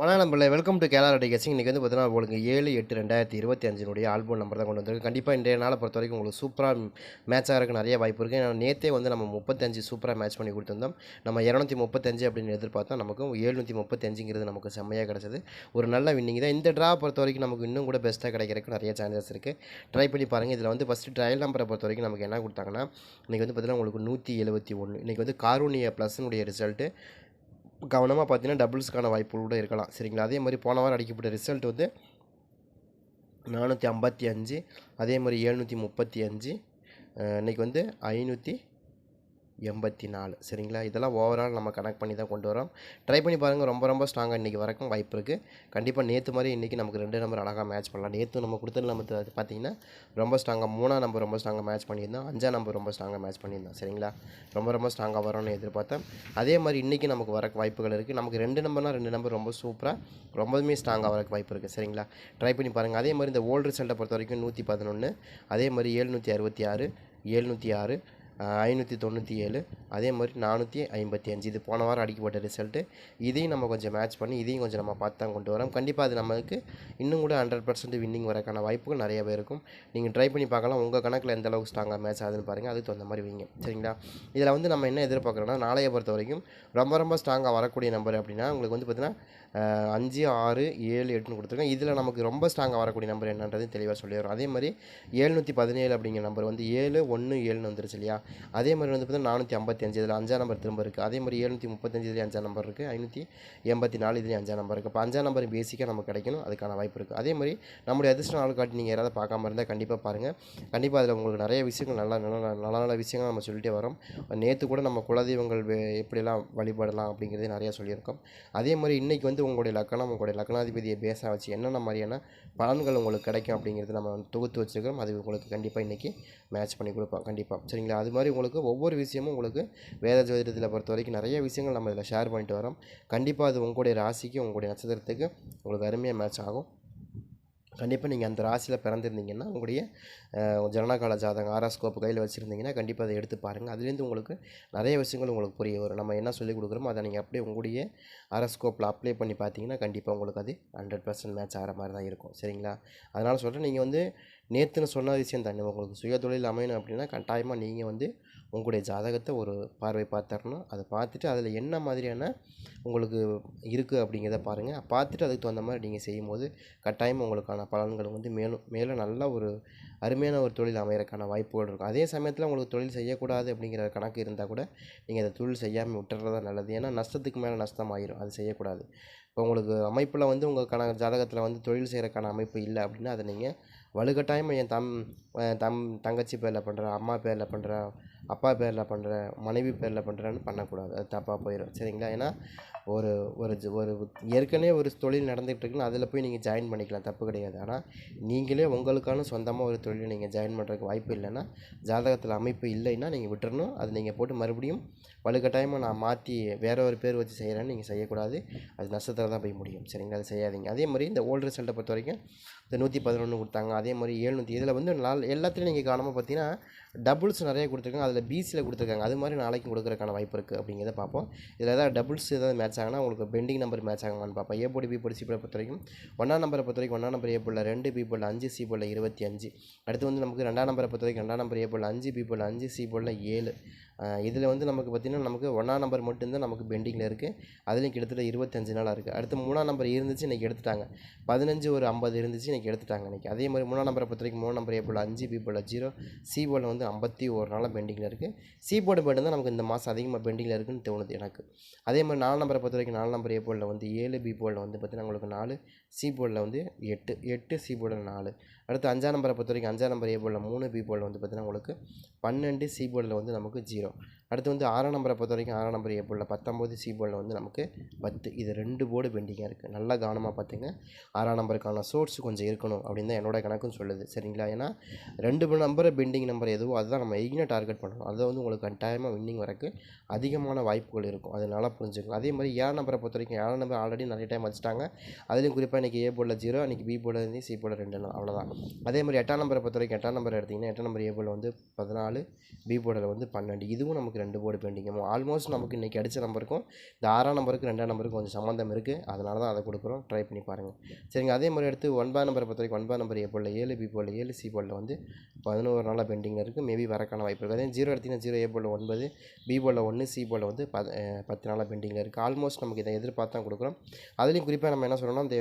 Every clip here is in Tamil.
வணக்கம் நம்மள வெல்கம் டு கேலா ரெடி இன்றைக்கி வந்து பார்த்தீங்கன்னா உங்களுக்கு ஏழு எட்டு ரெண்டாயிரத்தி இருபத்தி அஞ்சினுடைய ஆல்பம் நம்பர் தான் கொண்டு வந்திருக்கு. கண்டிப்பாக இன்றைய நாளை பொறுத்த வரைக்கும் உங்களுக்கு சூப்பராக மேட்ச் ஆகிறதுக்கு நிறைய வாய்ப்பு இருக்குது ஏன்னா நேற்றே வந்து நம்ம முப்பத்தஞ்சு சூப்பராக மேட்ச் பண்ணி கொடுத்துருந்தோம். நம்ம இரநூத்தி முப்பத்தஞ்சு அப்படின்னு எதிர்பார்த்தா நமக்கு எழுநூற்றி முப்பத்தஞ்சுங்கிறது நமக்கு செம்மையாக கிடச்சது. ஒரு நல்ல வின்னிங் தான். இந்த ட்ரா பொறுத்த வரைக்கும் நமக்கு இன்னும் கூட பெஸ்ட்டாக கிடைக்கிறதுக்கு நிறைய சான்சஸ் இருக்குது ட்ரை பண்ணி பாருங்கள் இதில் வந்து ஃபஸ்ட்டு ட்ரையல் நம்பரை பொறுத்த வரைக்கும் நமக்கு என்ன கொடுத்தாங்கன்னா இன்றைக்கி வந்து பார்த்தீங்கன்னா உங்களுக்கு நூற்றி எழுபத்தி ஒன்று இன்றைக்கி வந்து காரூனிய ப்ளஸ்னுடைய ரிசல்ட்டு கவனமாக பார்த்தீங்கன்னா டபுள்ஸ்க்கான வாய்ப்புகள் கூட இருக்கலாம். சரிங்களா? அதே மாதிரி போன வாரம் அடிக்கப்பட்ட ரிசல்ட் வந்து நானூற்றி ஐம்பத்தி அஞ்சு அதே மாதிரி எழுநூற்றி முப்பத்தி அஞ்சு இன்றைக்கி வந்து ஐநூற்றி எண்பத்தி நாலு சரிங்களா? இதெல்லாம் ஓவரால் நம்ம கனெக்ட் பண்ணி தான் கொண்டு வரோம். ட்ரை பண்ணி பாருங்கள் ரொம்ப ரொம்ப ஸ்ட்ராங்காக இன்றைக்கி வரக்கும் வாய்ப்பு இருக்குது கண்டிப்பாக நேற்று மாதிரி இன்றைக்கி நமக்கு ரெண்டு நம்பர் அழகாக மேட்ச் பண்ணலாம். நேற்று நம்ம கொடுத்த நம்ம பார்த்திங்கன்னா பார்த்தீங்கன்னா ரொம்ப ஸ்ட்ராங்காக மூணாம் நம்பர் ரொம்ப ஸ்ட்ராங்காக மேட்ச் பண்ணியிருந்தோம். அஞ்சாம் நம்பர் ரொம்ப ஸ்ட்ராங்காக மேட்ச் பண்ணியிருந்தோம். சரிங்களா? ரொம்ப ரொம்ப ஸ்ட்ராங்காக வரும்னு எதிர்பார்த்தேன் அதே மாதிரி இன்றைக்கி நமக்கு வர வாய்ப்புகள் இருக்குது நமக்கு ரெண்டு நம்பர்னால் ரெண்டு நம்பர் ரொம்ப சூப்பராக ரொம்பவுமே ஸ்ட்ராங்காக வரக்கு வாய்ப்பு இருக்குது சரிங்களா? ட்ரை பண்ணி பாருங்கள் அதே மாதிரி இந்த ஓல்டு ரிசல்ட்டை பொறுத்த வரைக்கும் நூற்றி பதினொன்று அதே மாதிரி ஏழ்நூற்றி அறுபத்தி ஆறு ஏழ்நூற்றி ஆறு ஐநூற்றி தொண்ணூற்றி ஏழு அதே மாதிரி நானூற்றி ஐம்பத்தி அஞ்சு. இது போன வாரம் அடிக்கப்பட்ட ரிசல்ட்டு இதையும் நம்ம கொஞ்சம் மேட்ச் பண்ணி இதையும் கொஞ்சம் நம்ம பார்த்து தான் கொண்டு வரோம். கண்டிப்பாக அது நமக்கு இன்னும் கூட ஹண்ட்ரட் பர்சன்ட் வின்னிங் வரக்கான வாய்ப்புகள் நிறையவே இருக்கும். நீங்கள் ட்ரை பண்ணி பார்க்கலாம். உங்கள் கணக்கில் எந்த அளவுக்கு ஸ்ட்ராங்காக மேட்ச் ஆகுதுன்னு பாருங்கள் அதுக்கு தகுந்த மாதிரி வைங்க சரிங்களா? இதில் வந்து நம்ம என்ன எதிர்பார்க்குறோன்னா நாளைய பொறுத்த வரைக்கும் ரொம்ப ரொம்ப ஸ்ட்ராங்காக வரக்கூடிய நம்பர் அப்படின்னா உங்களுக்கு வந்து பார்த்தீங்கன்னா அஞ்சு ஆறு ஏழு எட்டுன்னு கொடுத்துருக்கோம் இதில் நமக்கு ரொம்ப ஸ்ட்ராங்காக வரக்கூடிய நம்பர் என்னன்றது தெளிவாக சொல்லிடுறோம். அதே மாதிரி ஏழ்நூற்றி பதினேழு அப்படிங்கிற நம்பர் வந்து ஏழு ஒன்று ஏழுன்னு வந்துருச்சு இல்லையா? அதே மாதிரி வந்து பார்த்தீங்கன்னா நானூற்றி ஐம்பத்தி அஞ்சு இதில் அஞ்சாம் நம்பர் திரும்ப இருக்குது அதே மாதிரி எழுநூற்றி முப்பத்தஞ்சு இதுலேயும் அஞ்சாம் நம்பர் இருக்குது ஐநூற்றி எண்பத்தி நாலு இதுலேயும் அஞ்சாம் நம்பர் இருக்குது இப்போ அஞ்சாம் நம்பர் பேசிக்காக நமக்கு கிடைக்கணும். அதுக்கான வாய்ப்பு இருக்குது அதே மாதிரி நம்முடைய அதிர்ஷ்ட நாள் காட்டி நீங்கள் யாராவது பார்க்காம இருந்தால் கண்டிப்பாக பாருங்கள் கண்டிப்பாக அதில் உங்களுக்கு நிறைய விஷயங்கள் நல்லா நல்ல நல்ல நல்ல விஷயங்கள் நம்ம சொல்லிட்டே வரோம். நேற்று கூட நம்ம குலதெய்வங்கள் எப்படிலாம் வழிபடலாம் அப்படிங்கிறத நிறையா சொல்லியிருக்கோம். அதே மாதிரி இன்றைக்கி வந்து உங்களுடைய லக்கணம் உங்களுடைய லக்னாதிபதியை பேஸாக வச்சு என்னென்ன மாதிரியான பலன்கள் உங்களுக்கு கிடைக்கும் அப்படிங்கிறது நம்ம தொகுத்து வச்சுருக்கோம் அது உங்களுக்கு கண்டிப்பாக இன்றைக்கி மேட்ச் பண்ணி கொடுப்போம். கண்டிப்பாக சரிங்களா? அது மாதிரி மாதிரி உங்களுக்கு ஒவ்வொரு விஷயமும் உங்களுக்கு வேத ஜோதிடத்தில் பொறுத்த வரைக்கும் நிறைய விஷயங்கள் நம்ம இதில் ஷேர் பண்ணிட்டு வரோம். கண்டிப்பாக அது உங்களுடைய ராசிக்கு உங்களுடைய நட்சத்திரத்துக்கு உங்களுக்கு அருமையாக மேட்ச் ஆகும். கண்டிப்பாக நீங்கள் அந்த ராசியில் பிறந்திருந்தீங்கன்னா உங்களுடைய ஜனனகால ஜாதகம் ஆராஸ்கோப் கையில் வச்சுருந்தீங்கன்னா கண்டிப்பாக அதை எடுத்து பாருங்கள் அதுலேருந்து உங்களுக்கு நிறைய விஷயங்கள் உங்களுக்கு புரிய வரும் நம்ம என்ன சொல்லிக் கொடுக்குறோமோ அதை நீங்கள் அப்படியே உங்களுடைய ஆராஸ்கோப்பில் அப்ளை பண்ணி பார்த்தீங்கன்னா கண்டிப்பாக உங்களுக்கு அது ஹண்ட்ரட் பர்சன்ட் மேட்ச் ஆகிற மாதிரி தான் இருக்கும். சரிங்களா? அதனால் சொல்கிறேன் நீங்கள் வந்து நேற்றுன்னு சொன்ன விஷயம் தானே உங்களுக்கு சுய தொழில் அமையணும் அப்படின்னா கட்டாயமாக நீங்கள் வந்து உங்களுடைய ஜாதகத்தை ஒரு பார்வை பார்த்துடணும். அதை பார்த்துட்டு அதில் என்ன மாதிரியான உங்களுக்கு இருக்குது அப்படிங்கிறத பாருங்கள் பார்த்துட்டு அதுக்கு தகுந்த மாதிரி நீங்கள் செய்யும்போது கட்டாயமாக உங்களுக்கான பலன்கள் வந்து மேலும் மேலும் நல்ல ஒரு அருமையான ஒரு தொழில் அமையறதுக்கான வாய்ப்புகள் இருக்கும். அதே சமயத்தில் உங்களுக்கு தொழில் செய்யக்கூடாது அப்படிங்கிற கணக்கு இருந்தால் கூட நீங்கள் அதை தொழில் செய்யாமல் விட்டுறது தான் நல்லது. ஏன்னா நஷ்டத்துக்கு மேலே நஷ்டம் ஆயிரும். அது செய்யக்கூடாது. இப்போ உங்களுக்கு அமைப்பில் வந்து உங்கள் கண ஜாதகத்தில் வந்து தொழில் செய்கிறக்கான அமைப்பு இல்லை அப்படின்னா அதை நீங்கள் வலுக்கட்டாயமாக என் தம் தம் தங்கச்சி பேரில் பண்ணுறேன் அம்மா பேரில் பண்ணுறேன் அப்பா பேரில் பண்ணுறேன் மனைவி பேரில் பண்ணுறேன்னு பண்ணக்கூடாது. அது தப்பாக போயிடும் சரிங்களா? ஏன்னா ஒரு ஒரு ஜ- ஒரு ஏற்கனவே ஒரு தொழில் நடந்துகிட்டு இருக்குன்னு அதில் போய் நீங்கள் ஜாயின் பண்ணிக்கலாம். தப்பு கிடையாது. ஆனால் நீங்களே உங்களுக்கான சொந்தமாக ஒரு தொழில் நீங்கள் ஜாயின் பண்ணுறதுக்கு வாய்ப்பு இல்லைன்னா ஜாதகத்தில் அமைப்பு இல்லைன்னா நீங்கள் விட்டுறணும். அது நீங்கள் போட்டு மறுபடியும் வலுக்கட்டாயமாக நான் மாற்றி வேற ஒரு பேர் வச்சு செய்கிறேன்னு நீங்கள் செய்யக்கூடாது. அது நஷ்டத்தில் தான் போய் முடியும். சரிங்களா? அது செய்யாதீங்க. அதே மாதிரி இந்த ஓல்டு ரிசல்ட்டை பொறுத்த வரைக்கும் இந்த நூற்றி பதினொன்று கொடுத்தாங்க. அதே மாதிரி ஏழ்நூற்றி இதில் வந்து நாள் எல்லாத்துலேயும் நீங்கள் காணாமல் பார்த்தீங்கன்னா டபுள்ஸ் நிறைய கொடுத்துருக்காங்க. அதில் பிசியில் கொடுத்துருக்காங்க. அது மாதிரி நாளைக்கும் கொடுக்குறக்கான வாய்ப்பு இருக்குது அப்படிங்கிறத பார்ப்போம். இதில் ஏதாவது டபுள்ஸ் ஏதாவது மேட்ச் ஆகுனா உங்களுக்கு பெண்டிங் நம்பர் மேட்ச் ஆகுமான்னு பார்ப்போம். A board B board C பொறுத்த வரைக்கும் ஒன்றாம் நம்பரை பொறுத்த வரைக்கும் ஒன்றாம் நம்பர் ஏ போல ரெண்டு பி போல அஞ்சு சி போல இருபத்தி அஞ்சு. அடுத்து வந்து நமக்கு ரெண்டாம் நம்பரை பொறுத்த வரைக்கும் ரெண்டாம் நம்பர் ஏ போல அஞ்சு பி போல அஞ்சு சி போல ஏழு. இதில் வந்து நமக்கு பார்த்திங்கன்னா நமக்கு ஒன்றாம் நம்பர் மட்டும்தான் நமக்கு பெண்டிங்கில் இருக்குது அதுலேயும் கிட்டத்தட்ட இருபத்தஞ்சு நாளாக இருக்குது அடுத்து மூணாம் நம்பர் இருந்துச்சு இன்றைக்கி எடுத்துட்டாங்க. பதினஞ்சு ஒரு ஐம்பது இருந்துச்சு இன்றைக்கி எடுத்துட்டாங்க இன்றைக்கி அதே மாதிரி மூணாம் நம்பரை பொறுத்த வரைக்கும் மூணாம் நம்பர் ஏ போல் அஞ்சு பி போல் ஜீரோ சி போல் வந்து ஐம்பத்தி ஒரு நாளாக பெண்டிங்கில் இருக்குது சி போர்டு மட்டும் தான் நமக்கு இந்த மாதம் அதிகமாக பெண்டிங்கில் இருக்குன்னு தோணுது எனக்கு. அதே மாதிரி நாலு நம்பரை பொறுத்த வரைக்கும் நாலு நம்பர் ஏ போலில் வந்து ஏழு பி போலில் வந்து பார்த்திங்கன்னா உங்களுக்கு நாலு சி போர்டில் வந்து எட்டு எட்டு சி போர்டில் நாலு. அடுத்து அஞ்சாம் நம்பரை பொறுத்த வரைக்கும் அஞ்சாம் நம்பர் ஏ போர்டில் மூணு பி போர்டில் வந்து பார்த்திங்கன்னா உங்களுக்கு பன்னெண்டு சி போர்டில் வந்து நமக்கு ஜீரோ அடுத்து வந்து ஆறாம் நம்பரை பொறுத்த வரைக்கும் ஆறாம் நம்பர் ஏ போர்டில் பத்தொம்போது சி போர்டில் வந்து நமக்கு பத்து. இது ரெண்டு போர்டு பெண்டிங்காக இருக்குது நல்லா கவனமாக பார்த்துங்க. ஆறாம் நம்பருக்கான சோர்ஸ் கொஞ்சம் இருக்கணும் அப்படின்னு தான் என்னோட கணக்கும் சொல்லுது. சரிங்களா? ஏன்னா ரெண்டு நம்பர் பெண்டிங் நம்பர் எதுவோ அதுதான் நம்ம எயினை டார்கெட் பண்ணணும். அதை வந்து உங்களுக்கு கட்டாயமாக வின்னிங் வரக்கு அதிகமான வாய்ப்புகள் இருக்கும். அது நல்லா புரிஞ்சுக்கணும் அதே மாதிரி ஏழாம் நம்பரை பொறுத்த வரைக்கும் ஏழாம் நம்பர் ஆல்ரெடி நிறைய டைம் வச்சுட்டாங்க அதுலேயும் குறிப்பாக இன்றைக்கி ஏ போர்டில் ஜீரோ அன்றைக்கி பி போர்டில் இருந்து சி போர்டில் ரெண்டு நாள் அவ்வளோதான் அதே மாதிரி எட்டாம் நம்பரை பொறுத்த வரைக்கும் எட்டாம் நம்பர் எடுத்திங்கன்னா எட்டாம் நம்பர் ஏ போர்டில் வந்து பதினாலு பி போர்டில் வந்து பன்னெண்டு. இதுவும் நமக்கு நம்பருக்கு ரெண்டு போர்டு பெயிண்டிங்கும் ஆல்மோஸ்ட் நமக்கு இன்றைக்கி அடித்த நம்பருக்கும் இந்த ஆறாம் நம்பருக்கு ரெண்டாம் நம்பருக்கு கொஞ்சம் சம்மந்தம் இருக்குது அதனால தான் அதை கொடுக்குறோம். ட்ரை பண்ணி பாருங்கள் சரிங்க அதே மாதிரி எடுத்து ஒன்பதாம் நம்பரை பொறுத்த வரைக்கும் ஒன்பதாம் நம்பர் ஏ ஏழு பி போல் ஏழு சி போலில் வந்து பதினோரு நாளாக பெண்டிங்கில் இருக்குது மேபி வரக்கான வாய்ப்பு இருக்குது அதே ஜீரோ எடுத்திங்கன்னா ஜீரோ ஏ போலில் ஒன்பது பி போலில் ஒன்று சி போலில் வந்து ப பத்து நாளாக பெண்டிங்கில் இருக்குது ஆல்மோஸ்ட் நமக்கு இதை எதிர்பார்த்து தான் கொடுக்குறோம். அதுலேயும் குறிப்பாக நம்ம என்ன சொல்கிறோம்னா இந்த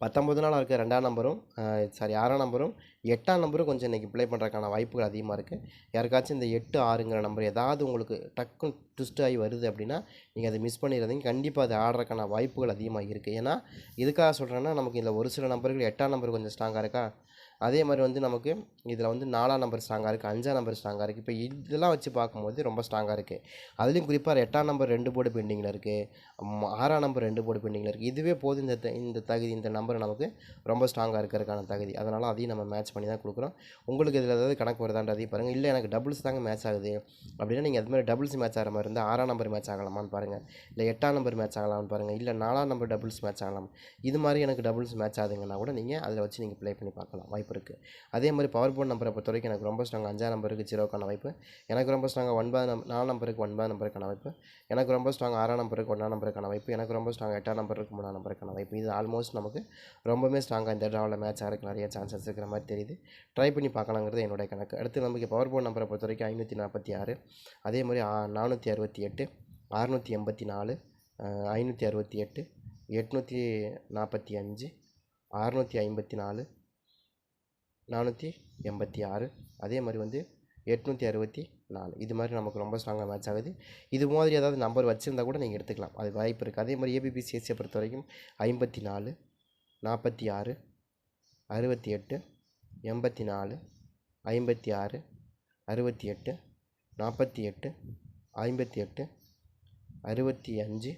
பத்தொம்பது நாளாக இருக்க ரெண்டாம் நம்பரும் சாரி ஆறாம் நம்பரும் எட்டாம் நம்பரும் கொஞ்சம் இன்றைக்கி ப்ளே பண்ணுறதுக்கான வாய்ப்புகள் அதிகமாக இருக்குது யாருக்காச்சும் இந்த எட்டு ஆறுங்கிற நம்பர் ஏதாவது உங்களுக்கு டக்குன்னு ட்விஸ்ட் ஆகி வருது அப்படின்னா நீங்கள் அதை மிஸ் பண்ணிடுறீங்க கண்டிப்பாக அது ஆடுறதுக்கான வாய்ப்புகள் அதிகமாக இருக்குது ஏன்னா இதுக்காக சொல்கிறேன்னா நமக்கு இதில் ஒரு சில நம்பர்கள் எட்டாம் நம்பர் கொஞ்சம் ஸ்ட்ராங்காக இருக்கா? அதே மாதிரி வந்து நமக்கு இதில் வந்து நாலாம் நம்பர் ஸ்ட்ராங்காக இருக்குது அஞ்சாம் நம்பர் ஸ்ட்ராங்காக இருக்குது இப்போ இதெல்லாம் வச்சு பார்க்கும்போது ரொம்ப ஸ்ட்ராங்காக இருக்குது அதுலேயும் குறிப்பாக எட்டாம் நம்பர் ரெண்டு போர்டு பெண்டிங்கில் இருக்குது ஆறாம் நம்பர் ரெண்டு போர்டு பெண்டிங்கில் இருக்குது இதுவே போதும் இந்த த- இந்த தகுதி இந்த நம்பர் நமக்கு ரொம்ப ஸ்ட்ராங்காக இருக்கிறதுக்கான தகுதி. அதனால் அதையும் நம்ம மேட்ச் பண்ணி தான் கொடுக்குறோம். உங்களுக்கு இதில் ஏதாவது கணக்கு வருதான்றதையும் பாருங்கள் இல்லை எனக்கு டபுள்ஸ் தாங்க மேட்ச் ஆகுது. அப்படின்னா நீங்கள் அது மாதிரி டபுள்ஸ் மேட்ச் ஆகிற மாதிரி இருந்தால் ஆறாம் நம்பர் மேட்ச் ஆகலாமான்னு பாருங்கள் இல்லை எட்டாம் நம்பர் மேட்ச் ஆகலாம்னு பாருங்கள் இல்லை நாலாம் நம்பர் டபுள்ஸ் மேட்ச் ஆகலாம். இது மாதிரி எனக்கு டபுள்ஸ் மேட்ச் ஆகுதுங்கன்னா கூட நீங்கள் அதில் வச்சு நீங்கள் ப்ளே பண்ணி பார்க்கலாம். வாய்ப்பு இருக்குது அதே மாதிரி பவர் போர்ட் நம்பரை பொறுத்த வரைக்கும் எனக்கு ரொம்ப ஸ்ட்ராங் அஞ்சாம் நம்பருக்கு ஜீரோக்கான வாய்ப்பு. எனக்கு ரொம்ப ஸ்ட்ராங்காக ஒன்பது நம் நாலு நம்பருக்கு ஒன்பது நம்பருக்கான வாய்ப்பு. எனக்கு ரொம்ப ஸ்ட்ராங் ஆறாம் நம்பருக்கு ஒன்றாம் நம்பருக்கான வாய்ப்பு. எனக்கு ரொம்ப ஸ்ட்ராங் எட்டாம் நம்பருக்கு மூணாம் நம்பருக்கான வாய்ப்பு. இது ஆல்மோஸ்ட் நமக்கு ரொம்பவே ஸ்ட்ராங்காக இந்த ட்ராவில் மேட்ச் ஆகிறதுக்கு நிறைய சான்சஸ் இருக்கிற மாதிரி தெரியுது. ட்ரை பண்ணி பார்க்கலாங்கிறது என்னுடைய கணக்கு. அடுத்து நமக்கு பவர் போர்ட் நம்பரை பொறுத்த வரைக்கும் ஐநூற்றி நாற்பத்தி ஆறு. அதே மாதிரி நானூற்றி அறுபத்தி எட்டு அறுநூற்றி எண்பத்தி நாலு ஐநூற்றி அறுபத்தி எட்டு எட்நூற்றி நாற்பத்தி அஞ்சு அறுநூற்றி ஐம்பத்தி நாலு நானூற்றி எண்பத்தி ஆறு. அதே மாதிரி வந்து எட்நூற்றி அறுபத்தி நாலு. இது மாதிரி நமக்கு ரொம்ப ஸ்ட்ராங்காக மேட்ச் ஆகுது. இது மாதிரி ஏதாவது நம்பர் வச்சுருந்தா கூட நீங்கள் எடுத்துக்கலாம். அது வாய்ப்பு இருக்குது அதே மாதிரி ஏபிபிசிஎஸ்சியை பொறுத்த வரைக்கும் ஐம்பத்தி நாலு நாற்பத்தி ஆறு அறுபத்தி எட்டு எண்பத்தி நாலு ஐம்பத்தி ஆறு அறுபத்தி எட்டு நாற்பத்தி எட்டு ஐம்பத்தி எட்டு அறுபத்தி அஞ்சு.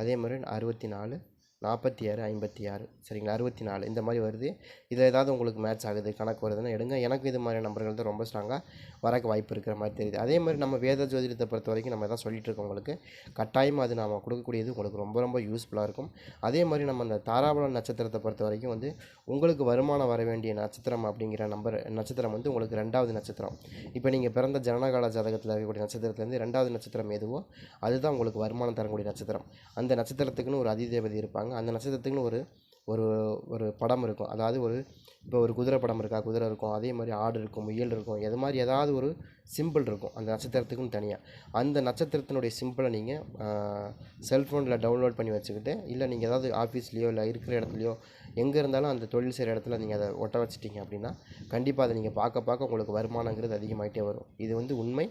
அதே மாதிரி அறுபத்தி நாலு நாற்பத்தி ஆறு ஐம்பத்தி ஆறு. சரிங்களா? அறுபத்தி நாலு. இந்த மாதிரி வருது. இதில் ஏதாவது உங்களுக்கு மேட்ச் ஆகுது கணக்கு வருதுன்னா எடுங்க. எனக்கு இது மாதிரி நம்பர்கள் தான் ரொம்ப ஸ்ட்ராங்காக வரக்கு வாய்ப்பு இருக்கிற மாதிரி தெரியுது. அதே மாதிரி நம்ம வேத ஜோதிடத்தை பொறுத்த வரைக்கும் நம்ம எதாவது சொல்லிட்டு இருக்கோம் உங்களுக்கு கட்டாயமாக அது நாம் கொடுக்கக்கூடியது உங்களுக்கு ரொம்ப ரொம்ப யூஸ்ஃபுல்லாக இருக்கும். அதே மாதிரி நம்ம அந்த தாராபுரம் நட்சத்திரத்தை பொறுத்த வரைக்கும் வந்து உங்களுக்கு வருமானம் வர வேண்டிய நட்சத்திரம் அப்படிங்கிற நம்பர் நட்சத்திரம் வந்து உங்களுக்கு ரெண்டாவது நட்சத்திரம். இப்போ நீங்கள் பிறந்த ஜனனகால ஜாதகத்தில் இருக்கக்கூடிய நட்சத்திரத்துலேருந்து ரெண்டாவது நட்சத்திரம் எதுவோ அதுதான் உங்களுக்கு வருமானம் தரக்கூடிய நட்சத்திரம். அந்த நட்சத்திரத்துக்குன்னு ஒரு அதிதேவதி இருப்பாங்க. அந்த நட்சத்திரத்துக்குன்னு ஒரு ஒரு ஒரு படம் இருக்கும். அதாவது ஒரு இப்போ ஒரு குதிரை படம் இருக்கா? குதிரை இருக்கும். அதே மாதிரி ஆடு இருக்கும் முயல் இருக்கும். எது மாதிரி ஏதாவது ஒரு சிம்பிள் இருக்கும். அந்த நட்சத்திரத்துக்குன்னு தனியாக அந்த நட்சத்திரத்தினுடைய சிம்பிளை நீங்கள் செல்ஃபோனில் டவுன்லோட் பண்ணி வச்சுக்கிட்டு இல்லை நீங்கள் ஏதாவது ஆஃபீஸ்லேயோ இல்லை இருக்கிற இடத்துலையோ எங்கே இருந்தாலும் அந்த தொழில் செய்கிற இடத்துல நீங்கள் அதை ஒட்ட வச்சிட்டீங்க அப்படின்னா கண்டிப்பாக அதை நீங்கள் பார்க்க பார்க்க உங்களுக்கு வருமானங்கிறது அதிகமாகிட்டே வரும். இது வந்து உண்மை.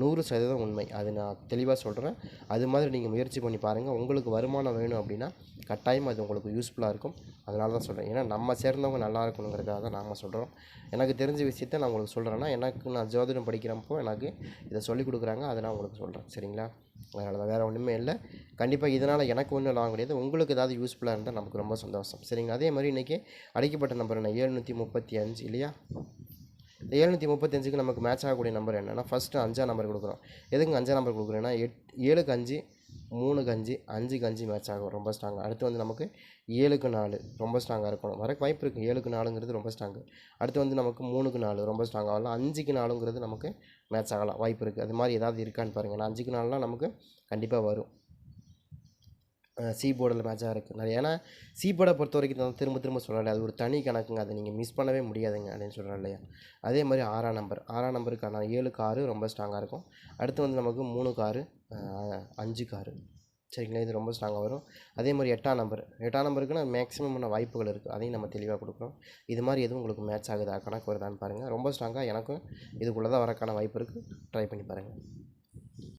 நூறு சதவீதம் உண்மை. அது நான் தெளிவாக சொல்கிறேன் அது மாதிரி நீங்கள் முயற்சி பண்ணி பாருங்கள் உங்களுக்கு வருமானம் வேணும் அப்படின்னா கட்டாயம் அது உங்களுக்கு யூஸ்ஃபுல்லாக இருக்கும். அதனால தான் சொல்கிறேன் ஏன்னா நம்ம சேர்ந்தவங்க நல்லா இருக்கணுங்கிறதுக்காக தான் நாம் சொல்கிறோம் எனக்கு தெரிஞ்ச விஷயத்த நான் உங்களுக்கு சொல்கிறேன்னா எனக்கு நான் ஜோதிடம் படிக்கிறப்போ எனக்கு இதை சொல்லிக் கொடுக்குறாங்க அதை நான் உங்களுக்கு சொல்கிறேன் சரிங்களா? அதனால தான் வேறு ஒன்றுமே இல்லை. கண்டிப்பாக இதனால் எனக்கு ஒன்றும் லாங் கிடையாது. உங்களுக்கு ஏதாவது யூஸ்ஃபுல்லாக இருந்தால் நமக்கு ரொம்ப சந்தோஷம். சரிங்களா? அதே மாதிரி இன்றைக்கி அடிக்கப்பட்ட நம்பர் என்ன? ஏழ்நூற்றி முப்பத்தி அஞ்சு இல்லையா? இந்த எழுநூற்றி முப்பத்தஞ்சுக்கு நமக்கு மேட்ச் ஆகக்கூடிய நம்பர் என்னென்னா ஃபஸ்ட்டு அஞ்சாம் நம்பர் கொடுக்குறோம். எதுக்கு அஞ்சாம் நம்பர் கொடுக்குறேன்னா எட் ஏழுக்கு அஞ்சு மூணுக்கு அஞ்சு அஞ்சுக்கு அஞ்சு மேட்ச் ஆகும். ரொம்ப ஸ்ட்ராங்காக அடுத்து வந்து நமக்கு ஏழுக்கு நாலு. ரொம்ப ஸ்ட்ராங்காக இருக்கணும். வரக்கு வாய்ப்பு இருக்குது ஏழுக்கு நாலுங்கிறது ரொம்ப ஸ்ட்ராங்கு அடுத்து வந்து நமக்கு மூணுக்கு நாலு. ரொம்ப ஸ்ட்ராங்காக ஆகலாம் அஞ்சுக்கு நாலுங்கிறது நமக்கு மேட்ச் ஆகலாம். வாய்ப்பு இருக்குது அது மாதிரி ஏதாவது இருக்கான்னு பாருங்கள் ஏன்னா அஞ்சுக்கு நாலுலாம் நமக்கு கண்டிப்பாக வரும். சி போர்டில் மேட்சாக இருக்குது நிறைய ஏன்னா சி போர்டை பொறுத்த வரைக்கும் நான் திரும்ப திரும்ப சொல்லலை அது ஒரு தனி கணக்குங்க. அதை நீங்கள் மிஸ் பண்ணவே முடியாதுங்க அப்படின்னு சொல்கிறேன் இல்லையா? அதே மாதிரி ஆறாம் நம்பர் ஆறாம் நம்பருக்கான ஏழு காரு ரொம்ப ஸ்ட்ராங்காக இருக்கும். அடுத்து வந்து நமக்கு மூணு காரு அஞ்சு காரு சரிங்களா? இது ரொம்ப ஸ்ட்ராங்காக வரும். அதே மாதிரி எட்டாம் நம்பர் எட்டாம் நம்பருக்குன்னா மேக்ஸிமமான வாய்ப்புகள் இருக்குது அதையும் நம்ம தெளிவாக கொடுக்குறோம். இது மாதிரி எதுவும் உங்களுக்கு மேட்ச் ஆகுதா? கணக்கு வருதான்னு பாருங்கள் ரொம்ப ஸ்ட்ராங்காக எனக்கும் இதுக்குள்ளே தான் வரக்கான வாய்ப்பு இருக்குது ட்ரை பண்ணி பாருங்கள்